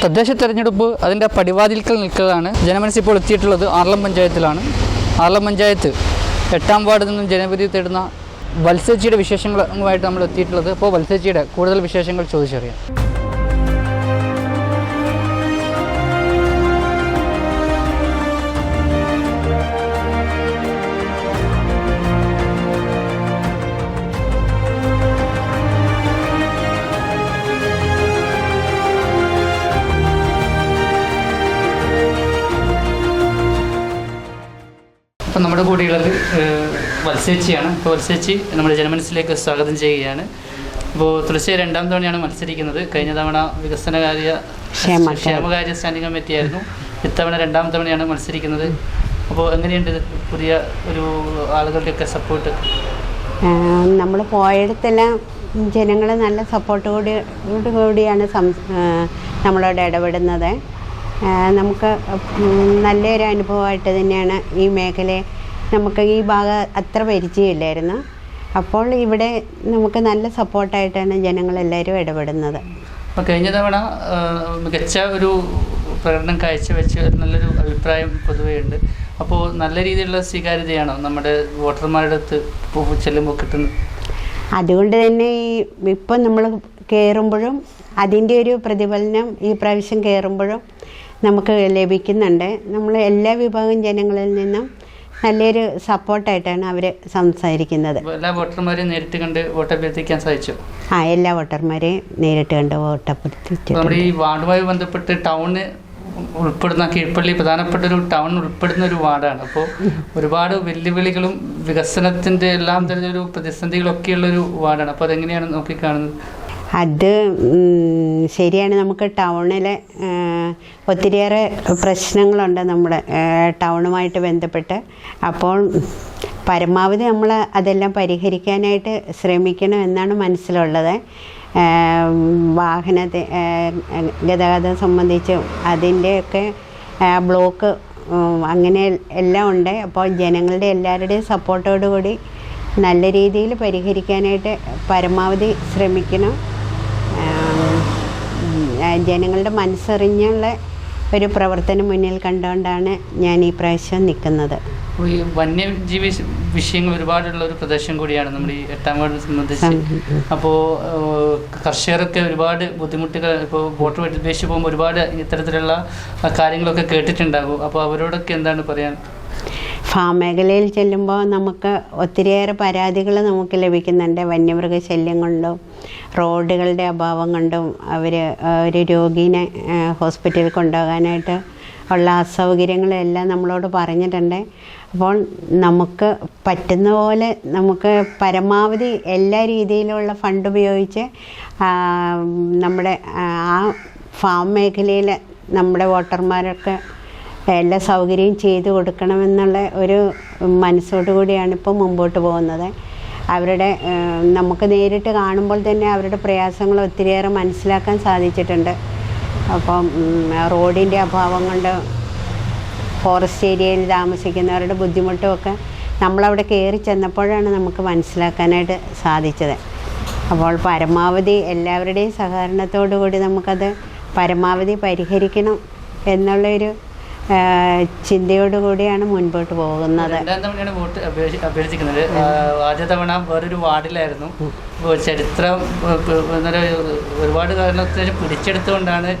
തദ്ദേശ തെരഞ്ഞെടുപ്പ് അതിന്റെ പടിവാതിൽക്കൽ നിൽക്കുകയാണ് ജനമനസ് ഇപ്പോൾ എത്തിയിട്ടുള്ളത് ആർലം പഞ്ചായത്തിലാണ്. ആർലം പഞ്ചായത്ത് എട്ടാം വാർഡിൽ നിന്നും ജനവിധി തേടുന്ന വത്സച്ചിയുടെ വിശേഷങ്ങളുമായിട്ട് നമ്മൾ എത്തിയിട്ടുള്ളത്. അപ്പോൾ വത്സച്ചിയുടെ കൂടുതൽ വിശേഷങ്ങൾ ചോദിച്ചറിയാം. നമ്മുടെ കൂടെയുള്ളത് വത്സേച്ചിയാണ്. അപ്പോൾ വത്സേച്ചി നമ്മുടെ ജനമനസ്സിലേക്ക് സ്വാഗതം ചെയ്യുകയാണ്. അപ്പോൾ തുടർച്ചയായി രണ്ടാം തവണയാണ് മത്സരിക്കുന്നത്. കഴിഞ്ഞ തവണ വികസനകാര്യ ക്ഷേമകാര്യ. സ്റ്റാൻഡിങ് സ്റ്റാൻഡിംഗ് കമ്മിറ്റി ആയിരുന്നു ഇത്തവണ രണ്ടാം തവണയാണ് മത്സരിക്കുന്നത്. അപ്പോൾ എങ്ങനെയുണ്ട് പുതിയ ഒരു ആളുകളുടെയൊക്കെ സപ്പോർട്ട് നമ്മൾ പോയിടത്തെല്ലാം ജനങ്ങൾ നല്ല സപ്പോർട്ട് കൂടി കൂടി കൂടിയാണ് നമ്മളോട് ഇടപെടുന്നത്. നമുക്ക് നല്ലൊരു അനുഭവമായിട്ട് തന്നെയാണ് ഈ മേഖലയെ നമുക്ക് ഈ ഭാഗം അത്ര പരിചയമില്ലായിരുന്നു. അപ്പോൾ ഇവിടെ നമുക്ക് നല്ല സപ്പോർട്ടായിട്ടാണ് ജനങ്ങളെല്ലാവരും ഇടപെടുന്നത്. അപ്പോൾ കഴിഞ്ഞ തവണ മികച്ച ഒരു പ്രകടനം കാഴ്ചവെച്ച് നല്ലൊരു അഭിപ്രായം പൊതുവേ ഉണ്ട്. അപ്പോൾ നല്ല രീതിയിലുള്ള സ്വീകാര്യതയാണോ നമ്മുടെ വോട്ടർമാരുടെ അടുത്ത് ചെല്ലുമ്പോൾ കിട്ടുന്നത്? അതുകൊണ്ട് തന്നെ ഈ ഇപ്പം നമ്മൾ കയറുമ്പോഴും അതിന്റെ ഒരു പ്രതിഫലനം ഈ പ്രാവശ്യം കയറുമ്പോഴും നമുക്ക് ലഭിക്കുന്നുണ്ട്. നമ്മൾ എല്ലാ വിഭാഗം ജനങ്ങളിൽ നിന്നും നല്ലൊരു സപ്പോർട്ടായിട്ടാണ് അവർ സംസാരിക്കുന്നത്. എല്ലാ വോട്ടർമാരെയും നേരിട്ട് കണ്ട് വോട്ട് അഭ്യർത്ഥിക്കാൻ സാധിച്ചു? ആ എല്ലാ വോട്ടർമാരെയും നേരിട്ട് കണ്ട് വോട്ട് അഭ്യർത്ഥിച്ചു നമ്മുടെ ഈ വാർഡുമായി ബന്ധപ്പെട്ട് ടൗണ് ഉൾപ്പെടുന്ന കീഴ്പള്ളി പ്രധാനപ്പെട്ട ഒരു ടൗൺ ഉൾപ്പെടുന്ന ഒരു വാർഡാണ്. അപ്പോൾ ഒരുപാട് വെല്ലുവിളികളും വികസനത്തിന്റെ എല്ലാം തന്നെ ഒരു പ്രതിസന്ധികളൊക്കെയുള്ള ഒരു വാർഡാണ്. അപ്പോൾ അതെങ്ങനെയാണ് നോക്കിക്കാണുന്നത്? അത് ശരിയാണ്. നമുക്ക് ടൗണിലെ ഒത്തിരിയേറെ പ്രശ്നങ്ങളുണ്ട് നമ്മുടെ ടൗണുമായിട്ട് ബന്ധപ്പെട്ട്. അപ്പോൾ പരമാവധി നമ്മൾ അതെല്ലാം പരിഹരിക്കാനായിട്ട് ശ്രമിക്കണം എന്നാണ് മനസ്സിലുള്ളത്. വാഹന വാഹനത്തെ ഗതാഗതം സംബന്ധിച്ച് അതിന്റെയൊക്കെ ബ്ലോക്ക് അങ്ങനെ എല്ലാം ഉണ്ട്. അപ്പോൾ ജനങ്ങളുടെ എല്ലാവരുടെയും സപ്പോർട്ടോടു കൂടി നല്ല രീതിയിൽ പരിഹരിക്കാനായിട്ട് പരമാവധി ശ്രമിക്കണം. ജനങ്ങളുടെ മനസ്സറിഞ്ഞുള്ള ഒരു പ്രവർത്തനം മുന്നിൽ കണ്ടുകൊണ്ടാണ് ഞാൻ ഈ പ്രാവശ്യം നിൽക്കുന്നത്. ഈ വന്യജീവി വിഷയങ്ങൾ ഒരുപാടുള്ള ഒരു പ്രദേശം കൂടിയാണ് നമ്മുടെ ഈ എട്ടാം വാർഡിനെ സംബന്ധിച്ച്. അപ്പോൾ കർഷകരൊക്കെ ഒരുപാട് ബുദ്ധിമുട്ടുകൾ ഇപ്പോൾ വോട്ട് ഉപേക്ഷിച്ച് പോകുമ്പോൾ ഒരുപാട് ഇത്തരത്തിലുള്ള കാര്യങ്ങളൊക്കെ കേട്ടിട്ടുണ്ടാകും. അപ്പോൾ അവരോടൊക്കെ എന്താണ് പറയാൻ? ഫാം മേഖലയിൽ ചെല്ലുമ്പോൾ നമുക്ക് ഒത്തിരിയേറെ പരാതികൾ നമുക്ക് ലഭിക്കുന്നുണ്ട്. വന്യമൃഗശല്യം കൊണ്ടും റോഡുകളുടെ അഭാവം കൊണ്ടും അവർ ഒരു രോഗീനെ ഹോസ്പിറ്റലിൽ കൊണ്ടുപോകാനായിട്ട് ഉള്ള അസൗകര്യങ്ങളെല്ലാം നമ്മളോട് പറഞ്ഞിട്ടുണ്ട്. അപ്പോൾ നമുക്ക് പറ്റുന്ന പോലെ നമുക്ക് പരമാവധി എല്ലാ രീതിയിലുള്ള ഫണ്ട് ഉപയോഗിച്ച് നമ്മുടെ ആ ഫാം മേഖലയിൽ നമ്മുടെ വോട്ടർമാരൊക്കെ എല്ലാ സൗകര്യവും ചെയ്തു കൊടുക്കണമെന്നുള്ള ഒരു മനസ്സോടു കൂടിയാണ് ഇപ്പോൾ മുമ്പോട്ട് പോകുന്നത്. അവരുടെ നമുക്ക് നേരിട്ട് കാണുമ്പോൾ തന്നെ അവരുടെ പ്രയാസങ്ങൾ ഒത്തിരിയേറെ മനസ്സിലാക്കാൻ സാധിച്ചിട്ടുണ്ട്. അപ്പം റോഡിന്റെ അഭാവം കൊണ്ട് ഫോറസ്റ്റ് ഏരിയയിൽ താമസിക്കുന്നവരുടെ ബുദ്ധിമുട്ടുമൊക്കെ നമ്മളവിടെ കയറി ചെന്നപ്പോഴാണ് നമുക്ക് മനസ്സിലാക്കാനായിട്ട് സാധിച്ചത്. അപ്പോൾ പരമാവധി എല്ലാവരുടെയും സഹകരണത്തോടു കൂടി നമുക്കത് പരമാവധി പരിഹരിക്കണം എന്നുള്ളൊരു ആ, ചിന്തയോടുകൂടിയാണ് മുൻപോട്ട് പോകുന്നത്. രണ്ടാം തവണയാണ് വോട്ട് അഭ്യർത്ഥി- അഭ്യർത്ഥിക്കുന്നത്. ആദ്യ തവണ വേറൊരു വാർഡിലായിരുന്നു. ചരിത്രം ഒരുപാട് കാരണത്തിന് പിടിച്ചെടുത്തുകൊണ്ടാണ്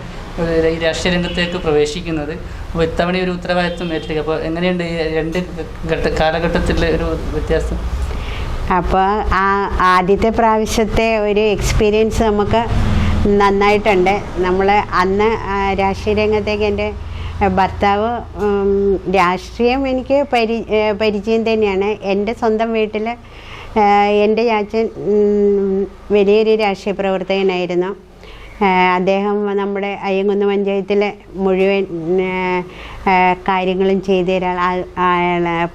ഈ രാഷ്ട്രീയ രംഗത്തേക്ക് പ്രവേശിക്കുന്നത്. അപ്പോൾ ഇത്തവണ ഒരു ഉത്തരവാദിത്വം ഏറ്റെടുക്കുക. അപ്പോൾ എങ്ങനെയുണ്ട് ഈ രണ്ട് ഘട്ട കാലഘട്ടത്തിലെ ഒരു വ്യത്യാസം? അപ്പോൾ ആ ആദ്യത്തെ പ്രാവശ്യത്തെ ഒരു എക്സ്പീരിയൻസ് നമുക്ക് നന്നായിട്ടുണ്ട്. നമ്മൾ അന്ന് രാഷ്ട്രീയ രംഗത്തേക്ക് എന്റെ ഭർത്താവ് രാഷ്ട്രീയം എനിക്ക് പരി പരിചയം തന്നെയാണ്. എന്റെ സ്വന്തം വീട്ടിൽ എന്റെ ചാച്ചൻ വലിയൊരു രാഷ്ട്രീയ പ്രവർത്തകനായിരുന്നു. അദ്ദേഹം നമ്മുടെ അയ്യങ്കുന്ന് പഞ്ചായത്തിലെ മുഴുവൻ കാര്യങ്ങളും ചെയ്തു തരാൻ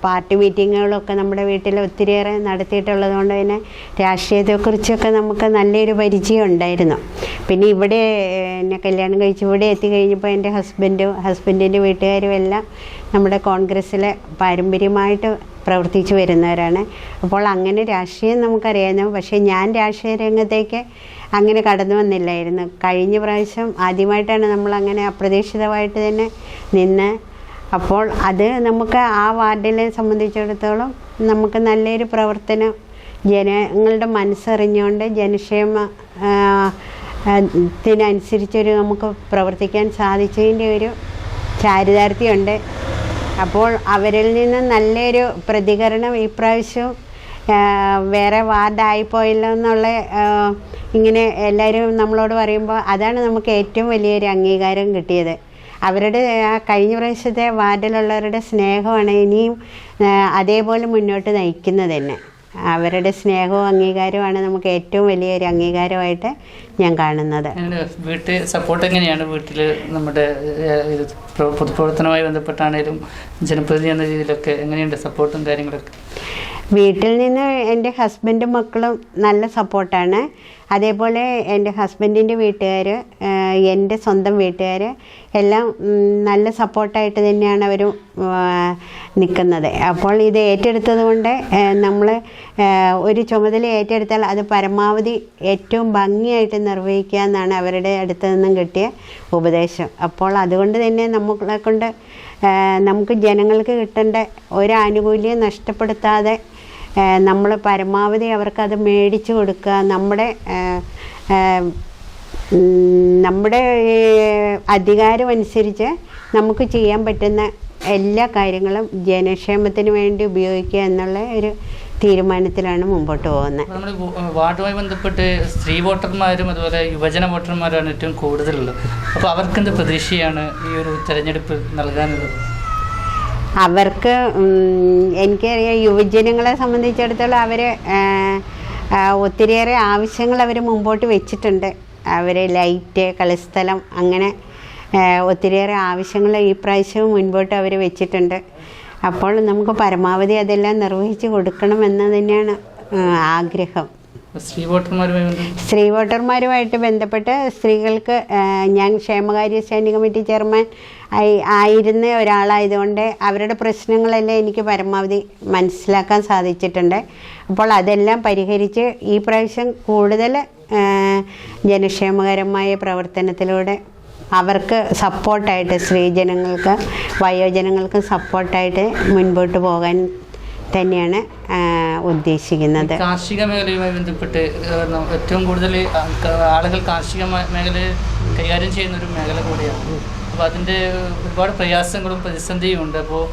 പാർട്ടി മീറ്റിങ്ങുകളൊക്കെ നമ്മുടെ വീട്ടിൽ ഒത്തിരിയേറെ നടത്തിയിട്ടുള്ളത് കൊണ്ട് തന്നെ രാഷ്ട്രീയത്തെക്കുറിച്ചൊക്കെ നമുക്ക് നല്ലൊരു പരിചയം ഉണ്ടായിരുന്നു. പിന്നെ ഇവിടെ എന്നെ കല്യാണം കഴിച്ച് ഇവിടെ എത്തിക്കഴിഞ്ഞപ്പോൾ എന്റെ ഹസ്ബൻഡും ഹസ്ബൻഡിന്റെ വീട്ടുകാരും എല്ലാം നമ്മുടെ കോൺഗ്രസ്സിലെ പാരമ്പര്യമായിട്ട് പ്രവർത്തിച്ചു വരുന്നവരാണ്. അപ്പോൾ അങ്ങനെ രാഷ്ട്രീയം നമുക്കറിയാവുന്ന പക്ഷേ ഞാൻ രാഷ്ട്രീയ രംഗത്തേക്ക് അങ്ങനെ കടന്നു വന്നില്ലായിരുന്നു. കഴിഞ്ഞ പ്രാവശ്യം ആദ്യമായിട്ടാണ് നമ്മൾ അങ്ങനെ അപ്രതീക്ഷിതമായിട്ട് തന്നെ നിന്ന്. അപ്പോൾ അത് നമുക്ക് ആ വാർഡിനെ സംബന്ധിച്ചിടത്തോളം നമുക്ക് നല്ലൊരു പ്രവർത്തനം ജനങ്ങളുടെ മനസ്സറിഞ്ഞുകൊണ്ട് ജനക്ഷേമ ത്തിനനുസരിച്ചൊരു നമുക്ക് പ്രവർത്തിക്കാൻ സാധിച്ചതിന്റെ ഒരു ചാരിതാർത്ഥ്യമുണ്ട്. അപ്പോൾ അവരിൽ നിന്ന് നല്ലൊരു പ്രതികരണം ഇപ്രാവശ്യം വേറെ വാർഡായിപ്പോയല്ലോ എന്നുള്ള ഇങ്ങനെ എല്ലാവരും നമ്മളോട് പറയുമ്പോൾ അതാണ് നമുക്ക് ഏറ്റവും വലിയൊരു അംഗീകാരം കിട്ടിയത്. അവരുടെ കഴിഞ്ഞ പ്രാവശ്യത്തെ വാർഡിലുള്ളവരുടെ സ്നേഹമാണ് ഇനിയും അതേപോലെ മുന്നോട്ട് നയിക്കുന്നത് തന്നെ. അവരുടെ സ്നേഹവും അംഗീകാരവുമാണ് നമുക്ക് ഏറ്റവും വലിയൊരു അംഗീകാരമായിട്ട് ഞാൻ കാണുന്നത്. വീട്ടിൽ സപ്പോർട്ട് എങ്ങനെയാണ് വീട്ടിൽ നമ്മുടെ പൊതുപ്രവർത്തനവുമായി ബന്ധപ്പെട്ടാണേലും ജനപ്രതിനിധി എന്ന രീതിയിലൊക്കെ എങ്ങനെയുണ്ട് സപ്പോർട്ടും കാര്യങ്ങളൊക്കെ? വീട്ടിൽ നിന്ന് എന്റെ ഹസ്ബൻഡും മക്കളും നല്ല സപ്പോർട്ടാണ് അതേപോലെ എന്റെ ഹസ്ബൻഡിന്റെ വീട്ടുകാർ എന്റെ സ്വന്തം വീട്ടുകാർ എല്ലാം നല്ല സപ്പോർട്ടായിട്ട് തന്നെയാണ് അവർ നിൽക്കുന്നത്. അപ്പോൾ ഇത് ഏറ്റെടുത്തത് കൊണ്ട് നമ്മൾ ഒരു ചുമതല ഏറ്റെടുത്താൽ അത് പരമാവധി ഏറ്റവും ഭംഗിയായിട്ട് നിർവഹിക്കുക എന്നാണ് അവരുടെ അടുത്ത് നിന്നും കിട്ടിയ ഉപദേശം. അപ്പോൾ അതുകൊണ്ട് തന്നെ നമ്മളെ കൊണ്ട് നമുക്ക് ജനങ്ങൾക്ക് കിട്ടേണ്ട ഒരു ആനുകൂല്യം നഷ്ടപ്പെടുത്താതെ നമ്മൾ പരമാവധി അവർക്കത് മേടിച്ചു കൊടുക്കുക. നമ്മുടെ നമ്മുടെ അധികാരം അനുസരിച്ച് നമുക്ക് ചെയ്യാൻ പറ്റുന്ന എല്ലാ കാര്യങ്ങളും ജനക്ഷേമത്തിന് വേണ്ടി ഉപയോഗിക്കുക എന്നുള്ള ഒരു തീരുമാനത്തിലാണ് മുമ്പോട്ട് പോകുന്നത്. നമ്മൾ വാർഡുമായി ബന്ധപ്പെട്ട് സ്ത്രീ വോട്ടർമാരും അതുപോലെ യുവജന വോട്ടർമാരാണ് ഏറ്റവും കൂടുതലുള്ളത്. അപ്പോൾ അവർക്കെന്ത് പ്രതീക്ഷയാണ് ഈ ഒരു തെരഞ്ഞെടുപ്പ് നൽകാനുള്ളത്? അവർക്ക് എനിക്കറിയാം യുവജനങ്ങളെ സംബന്ധിച്ചിടത്തോളം അവർ ഒത്തിരിയേറെ ആവശ്യങ്ങൾ അവർ മുമ്പോട്ട് വെച്ചിട്ടുണ്ട്. അവർ ലൈറ്റ് കളിസ്ഥലം അങ്ങനെ ഒത്തിരിയേറെ ആവശ്യങ്ങൾ ഈ പ്രാവശ്യവും മുൻപോട്ട് അവർ വെച്ചിട്ടുണ്ട്. അപ്പോൾ നമുക്ക് പരമാവധി അതെല്ലാം നിർവഹിച്ച് കൊടുക്കണമെന്ന് തന്നെയാണ് ആഗ്രഹം. സ്ത്രീ വോട്ടർമാരുമായിട്ട് ബന്ധപ്പെട്ട് സ്ത്രീകൾക്ക് ഞാൻ ക്ഷേമകാര്യ സ്റ്റാൻഡിംഗ് കമ്മിറ്റി ചെയർമാൻ ആയി ആയിരുന്ന ഒരാളായതുകൊണ്ട് അവരുടെ പ്രശ്നങ്ങളെല്ലാം എനിക്ക് പരമാവധി മനസ്സിലാക്കാൻ സാധിച്ചിട്ടുണ്ട്. അപ്പോൾ അതെല്ലാം പരിഹരിച്ച് ഈ പ്രാവശ്യം കൂടുതൽ ജനക്ഷേമകരമായ പ്രവർത്തനത്തിലൂടെ അവർക്ക് സപ്പോർട്ടായിട്ട് സ്ത്രീജനങ്ങൾക്ക് വയോജനങ്ങൾക്ക് സപ്പോർട്ടായിട്ട് മുൻപോട്ട് പോകാൻ തന്നെയാണ് ഉദ്ദേശിക്കുന്നത്. കാർഷിക മേഖലയുമായി ബന്ധപ്പെട്ട് ഏറ്റവും കൂടുതൽ ആളുകൾ കാർഷിക മേഖല മേഖലയെ കൈകാര്യം ചെയ്യുന്ന ഒരു മേഖല കൂടിയാണ്. അപ്പോൾ അതിന്റെ ഒരുപാട് പ്രയാസങ്ങളും പ്രതിസന്ധിയും ഉണ്ട്. അപ്പോൾ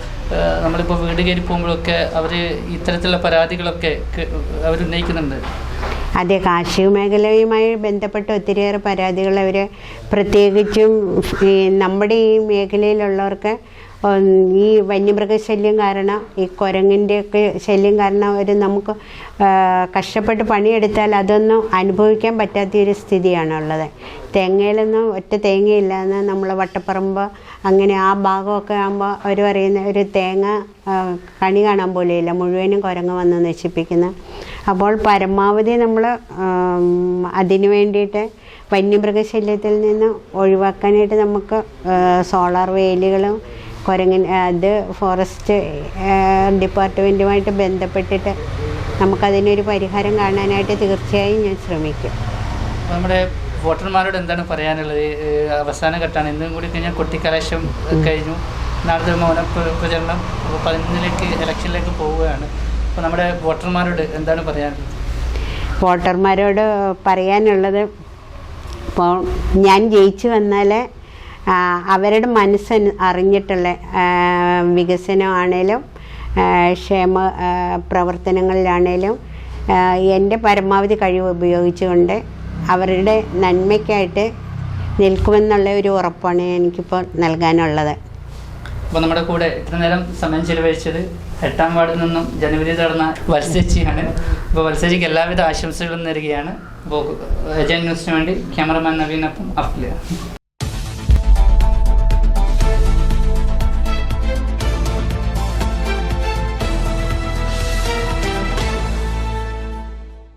നമ്മളിപ്പോൾ വീട് കയറി പോകുമ്പോഴൊക്കെ അവർ ഇത്തരത്തിലുള്ള പരാതികളൊക്കെ അവർ ഉന്നയിക്കുന്നുണ്ട് അതെ കാർഷിക മേഖലയുമായി ബന്ധപ്പെട്ട് ഒത്തിരിയേറെ പരാതികൾ അവർ പ്രത്യേകിച്ചും നമ്മുടെ ഈ മേഖലയിലുള്ളവർക്ക് ഈ വന്യമൃഗശല്യം കാരണം ഈ കുരങ്ങിന്റെയൊക്കെ ശല്യം കാരണം ഒരു നമുക്ക് കഷ്ടപ്പെട്ട് പണിയെടുത്താൽ അതൊന്നും അനുഭവിക്കാൻ പറ്റാത്ത പറ്റാത്തൊരു സ്ഥിതിയാണുള്ളത്. തേങ്ങയിലൊന്നും ഒറ്റ തേങ്ങയില്ലാന്ന് നമ്മൾ വട്ടപ്പറമ്പ് അങ്ങനെ ആ ഭാഗമൊക്കെ ആകുമ്പോൾ അവർ പറയുന്ന ഒരു തേങ്ങ കണി കാണാൻ പോലെയില്ല. മുഴുവനും കുരങ്ങ് വന്ന് നശിപ്പിക്കുന്ന. അപ്പോൾ പരമാവധി നമ്മൾ അതിനു വേണ്ടിയിട്ട് വന്യമൃഗശല്യത്തിൽ നിന്ന് ഒഴിവാക്കാനായിട്ട് നമുക്ക് സോളാർ വേലികളും കുരങ്ങിൻ അത് ഫോറസ്റ്റ് ഡിപ്പാർട്ട്മെന്റുമായിട്ട് ബന്ധപ്പെട്ടിട്ട് നമുക്കതിനൊരു പരിഹാരം കാണാനായിട്ട് തീർച്ചയായും ഞാൻ ശ്രമിക്കും. നമ്മുടെ വോട്ടർമാരോട് എന്താണ് പറയാനുള്ളത്? അവസാന ഘട്ടമാണ്. ഇന്നും കൂടി കഴിഞ്ഞാൽ കൊട്ടിക്കലാശം കഴിഞ്ഞു. നാളത്തെ മൗന പ്ര- പ്രചരണം പതിനൊന്നിലേക്ക് ഇലക്ഷനിലേക്ക് പോവുകയാണ്. അപ്പോൾ നമ്മുടെ വോട്ടർമാരോട് എന്താണ് പറയാനുള്ളത്? വോട്ടർമാരോട് പറയാനുള്ളത് ഇപ്പോൾ ഞാൻ ജയിച്ചു വന്നാൽ ആ, അവരുടെ മനസ്സ് അറിഞ്ഞിട്ടുള്ള വികസനമാണേലും ക്ഷേമ പ്രവർത്തനങ്ങളിലാണേലും എന്റെ പരമാവധി കഴിവ് ഉപയോഗിച്ചുകൊണ്ട് അവരുടെ നന്മയ്ക്കായിട്ട് നിൽക്കുമെന്നുള്ള ഒരു ഉറപ്പാണ് എനിക്കിപ്പോൾ നൽകാനുള്ളത്. അപ്പോൾ നമ്മുടെ കൂടെ ഇത്ര നേരം സമയം ചിലവഴിച്ചത് എട്ടാം വാർഡിൽ നിന്നും ജനുവരി നടന്ന വത്സചിയാണ് അപ്പോൾ വത്സച്ചിക്ക് എല്ലാവിധ ആശംസകളും നേരുകയാണ്. അപ്പോൾ ഏജൻ ന്യൂസിന് വേണ്ടി ക്യാമറമാൻ നവീനൊപ്പം അഫ്ലിയ.